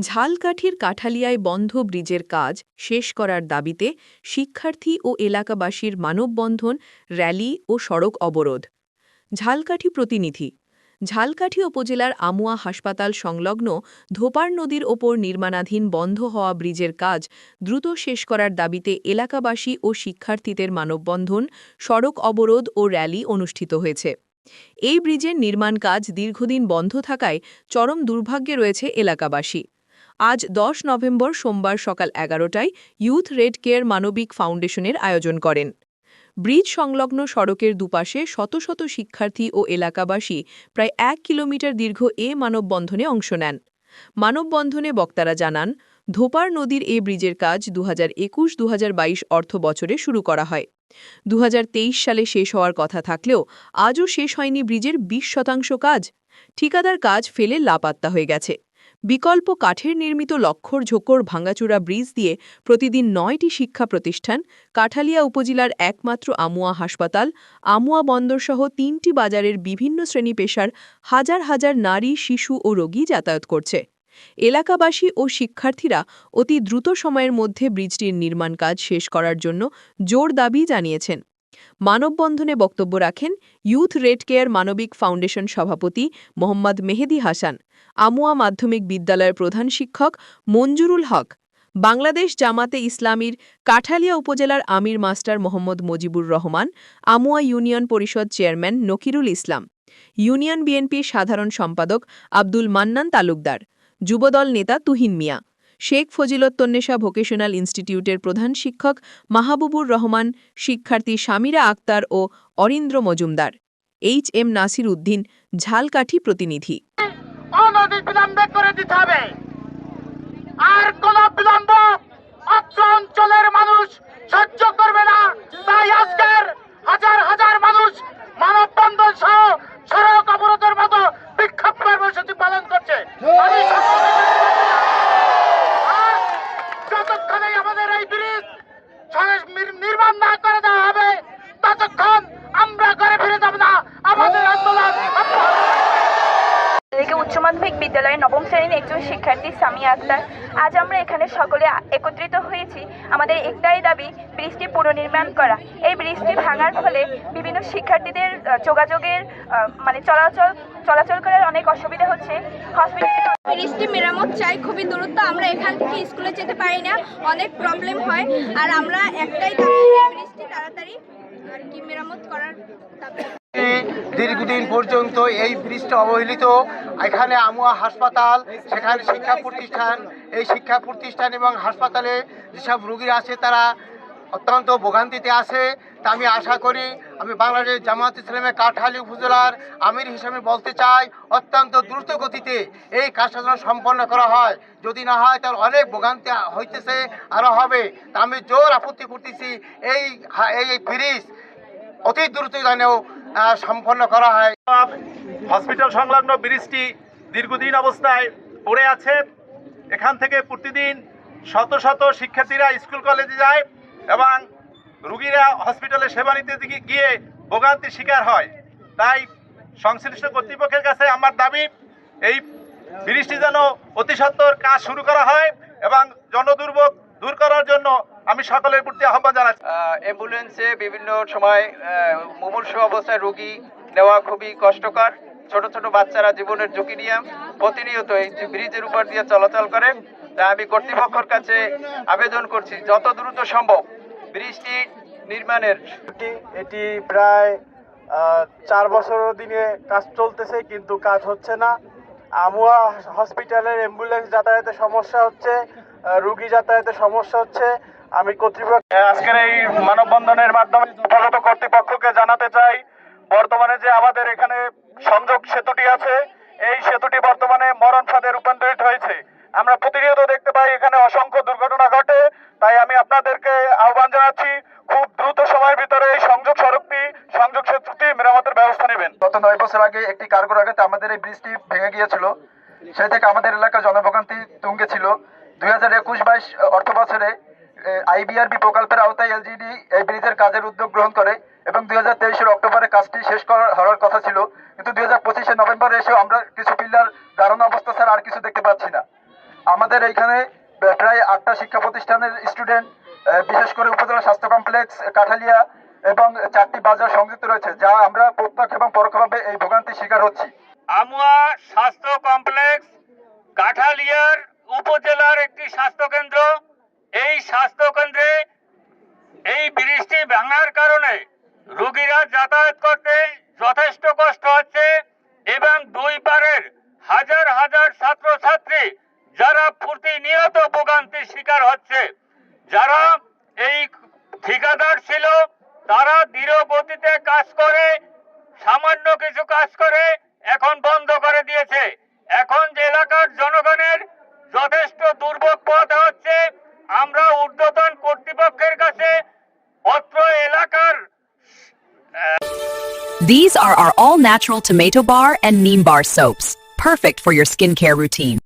ঝালকাঠির কাঠালিয়ায় বন্ধ ব্রিজের কাজ শেষ করার দাবিতে শিক্ষার্থী ও এলাকাবাসীর মানববন্ধন, র্যালি ও সড়ক অবরোধ। ঝালকাঠি প্রতিনিধি, ঝালকাঠি উপজেলার আমুয়া হাসপাতাল সংলগ্ন ধোপার নদীর ওপর নির্মাণাধীন বন্ধ হওয়া ব্রিজের কাজ দ্রুত শেষ করার দাবিতে এলাকাবাসী ও শিক্ষার্থীদের মানববন্ধন, সড়ক অবরোধ ও র্যালি অনুষ্ঠিত হয়েছে। এই ব্রিজের নির্মাণ কাজ দীর্ঘদিন বন্ধ থাকায় চরম দুর্ভাগ্যে রয়েছে এলাকাবাসী। আজ দশ নভেম্বর সোমবার সকাল এগারোটায় ইউথ রেড কেয়ার মানবিক ফাউন্ডেশনের আয়োজন করেন। ব্রিজ সংলগ্ন সড়কের দুপাশে শত শত শিক্ষার্থী ও এলাকাবাসী প্রায় এক কিলোমিটার দীর্ঘ এ মানববন্ধনে অংশ নেন। মানববন্ধনে বক্তারা জানান, ধোপার নদীর এ ব্রিজের কাজ দু হাজার একুশ দু অর্থ বছরে শুরু করা হয়। দু হাজার তেইশ সালে শেষ হওয়ার কথা থাকলেও আজও শেষ হয়নি ব্রিজের ২০ শতাংশ কাজ। ঠিকাদার কাজ ফেলে লাপাত্তা হয়ে গেছে। বিকল্প কাঠের নির্মিত লক্ষর ঝোকর ভাঙ্গাচূড়া ব্রিজ দিয়ে প্রতিদিন নয়টি শিক্ষা প্রতিষ্ঠান, কাঠালিয়া উপজেলার একমাত্র আমুয়া হাসপাতাল, আমুয়া বন্দরসহ তিনটি বাজারের বিভিন্ন শ্রেণি পেশার হাজার হাজার নারী, শিশু ও রোগী যাতায়াত করছে। এলাকাবাসী ও শিক্ষার্থীরা অতি দ্রুত সময়ের মধ্যে ব্রিজটির নির্মাণ কাজ শেষ করার জন্য জোর দাবি জানিয়েছেন। মানববন্ধনে বক্তব্য রাখেন ইউথ রেড কেয়ার মানবিক ফাউন্ডেশন সভাপতি মোহাম্মদ মেহেদি হাসান, আমুয়া মাধ্যমিক বিদ্যালয়ের প্রধান শিক্ষক মঞ্জুরুল হক, বাংলাদেশ জামাতে ইসলামীর কাঠালিয়া উপজেলার আমির মাস্টার মোহাম্মদ মজিবুর রহমান, আমুয়া ইউনিয়ন পরিষদ চেয়ারম্যান নকিরুল ইসলাম, ইউনিয়ন বিএনপির সাধারণ সম্পাদক আব্দুল মান্নান তালুকদার, যুবদল নেতা তুহিন মিয়া শেখ ফজিলত্তন্নেশা ভোকেশনাল ইনস্টিটিউটের প্রধান শিক্ষক মাহাবুবুর রহমান, শিক্ষার্থী সামিরা আক্তার ও অরিন্দ্র মজুমদার। এইচ এম নাসির উদ্দিন, ঝালকাঠি প্রতিনিধি। করে দিতে হবে। আর কোন বিলম্ব অত্র অঞ্চলের মানুষ সহ্য করবে না তাই আজকের হাজার হাজার মানুষ মানববন্ধন সহ সড়ক অবরোধের মতো বিক্ষোভ কর্মসূচি পালন করছে আমি আর যতক্ষণে আমাদের এই ব্রিজ সরে- নির- নির্মাণ না করে দেওয়া হবে ততক্ষণ আমরা ঘরে ফিরে যাব না আমাদের আন্দোলন অব্যাহত এদিকে উচ্চ মাধ্যমিক বিদ্যালয়ের নবম শ্রেণির একজন শিক্ষার্থী সামিয়া আক্তার। আজ আমরা এখানে সকলে একত্রিত হয়েছি। আমাদের একটাই দাবি, ব্রিজটি পুনর্নির্মাণ করা। এই ব্রিজটি ভাঙার ফলে বিভিন্ন শিক্ষার্থীদের যোগাযোগের মানে চলাচল চলাচল করার অনেক অসুবিধা হচ্ছে। হসপিটালে ব্রিজটি মেরামত চাই। খুবই দূরত্ব আমরা এখান থেকে স্কুলে যেতে পারি না। অনেক প্রবলেম হয়। আর আমরা একটাই দাবি, ব্রিজটি তাড়াতাড়ি আর কি মেরামত করার দাবি। দীর্ঘদিন পর্যন্ত এই ব্রিজটা অবহেলিত। এখানে আমুয়া হাসপাতাল সেখানে শিক্ষা প্রতিষ্ঠান এই শিক্ষা প্রতিষ্ঠান এবং হাসপাতালে যেসব রুগীরা আছে তারা অত্যন্ত ভোগান্তিতে আছে। তা আমি আশা করি আমি বাংলাদেশ জামাত ইসলামের কাঠালি উপজেলার আমির হিসেবে বলতে চাই অত্যন্ত দ্রুত গতিতে এই কাজটা যেন সম্পন্ন করা হয়। যদি না হয় তাহলে অনেক ভোগান্তি হইতেছে আরও হবে। তা আমি জোর আপত্তি করতেছি এই এই ব্রিজ অতি দ্রুত আহ, সম্পন্ন করা হয়। হসপিটাল সংলগ্ন ব্রিজটি দীর্ঘদিন অবস্থায় পড়ে আছে। এখান থেকে প্রতিদিন শত শত শিক্ষার্থীরা স্কুল কলেজে যায় এবং রুগীরা হসপিটালে সেবা নিতে গিয়ে ভোগান্তির শিকার হয়। তাই সংশ্লিষ্ট কর্তৃপক্ষের কাছে আমার দাবি, এই ব্রিজটি যেন অতি সত্বর কাজ শুরু করা হয় এবং জনদুর্ভোগ দূর করার জন্য আমি সকলের প্রতি আহ্বান জানাচ্ছি। অ্যাম্বুলেন্সে বিভিন্ন সময় মুমূর্ষু অবস্থায় রোগী নেওয়া খুবই কষ্টকর। ছোট ছোট বাচ্চারা জীবনের ঝুঁকি নিয়ে প্রতিনিয়ত এই যে ব্রিজের উপর দিয়ে চলাচল করে। তাই আমি কর্তৃপক্ষের কাছে আবেদন করছি যত দ্রুত সম্ভব ব্রিজটি নির্মাণের। এটি এটি প্রায় চার বছর দিনে কাজ চলতেছে কিন্তু কাজ হচ্ছে না। আমুয়া হসপিটালের অ্যাম্বুলেন্স যাতায়াতে সমস্যা হচ্ছে। রুগী যাতায়াতে সমস্যা হচ্ছে। আমি কর্তৃপক্ষ আজকের এই মানববন্ধনের মাধ্যমে যথাযথ কর্তৃপক্ষকে জানাতে চাই বর্তমানে যে আমাদের এখানে সংযোগ সেতুটি আছে এই সেতুটি বর্তমানে মরণ ফাঁদে রূপান্তরিত হয়েছে। আমরা প্রতিনিয়ত দেখতে পাই এখানে অসংখ্য দুর্ঘটনা ঘটে তাই আমি আপনাদেরকে আহ্বান জানাচ্ছি খুব দ্রুত সময়ের ভিতরে এই সংযোগ সড়কটি সংযোগ সেতুটি মেরামতের ব্যবস্থা নেবেন। গত নয় বছর আগে একটি কার্গোর আঘাতে আমাদের এই ব্রিজটি ভেঙে গিয়েছিল। সেই থেকে আমাদের এলাকা জনভোগান্তি তুঙ্গে ছিল। দুই হাজার একুশ বাইশ অর্থ বছরে আইবিআরবি প্রকল্পের আওতায় এলজিডি, এই ব্রিজের কাজের উদ্যোগ গ্রহণ করে এবং দুই হাজার তেইশের অক্টোবরে কাজটি শেষ হওয়ার কথা ছিল। কিন্তু দুই হাজার পঁচিশে নভেম্বর এসেও আমরা কিছু পিলার দারুণ অবস্থা ছাড়া আর কিছু দেখতে পাচ্ছি না। আমাদের এইখানে প্রায় আটটা শিক্ষা প্রতিষ্ঠানের স্টুডেন্ট বিশেষ করে উপজেলা স্বাস্থ্য কমপ্লেক্স, কাঠালিয়া এবং চারটি বাজার সংযুক্ত রয়েছে, যা আমরা প্রত্যক্ষ এবং পরোক্ষভাবে এই ভোগান্তির শিকার হচ্ছি। আমুয়া স্বাস্থ্য কমপ্লেক্স, কাঠালিয়ার উপজেলার একটি স্বাস্থ্য কেন্দ্র এই স্বাস্থ্য কেন্দ্রে এই বৃষ্টি ভাঙার কারণে রোগীরা যাতায়াত করতে যথেষ্ট কষ্ট হচ্ছে এবং দুই পারের হাজার হাজার ছাত্রছাত্রী যারা প্রতিনিয়ত ভোগান্তির শিকার হচ্ছে, যারা এই ঠিকাদার ছিল, তারা ধীর গতিতে কাজ করে, সামান্য কিছু কাজ করে এখন বন্ধ করে দিয়েছে। এখন যে এলাকার জনগণের যথেষ্ট দুর্ভোগ পথ হচ্ছে আমরা ঊর্ধ্বতন কর্তৃপক্ষের কাছে অত্র এলাকার These are our all natural tomato bar and neem bar soaps, perfect for your skincare routine.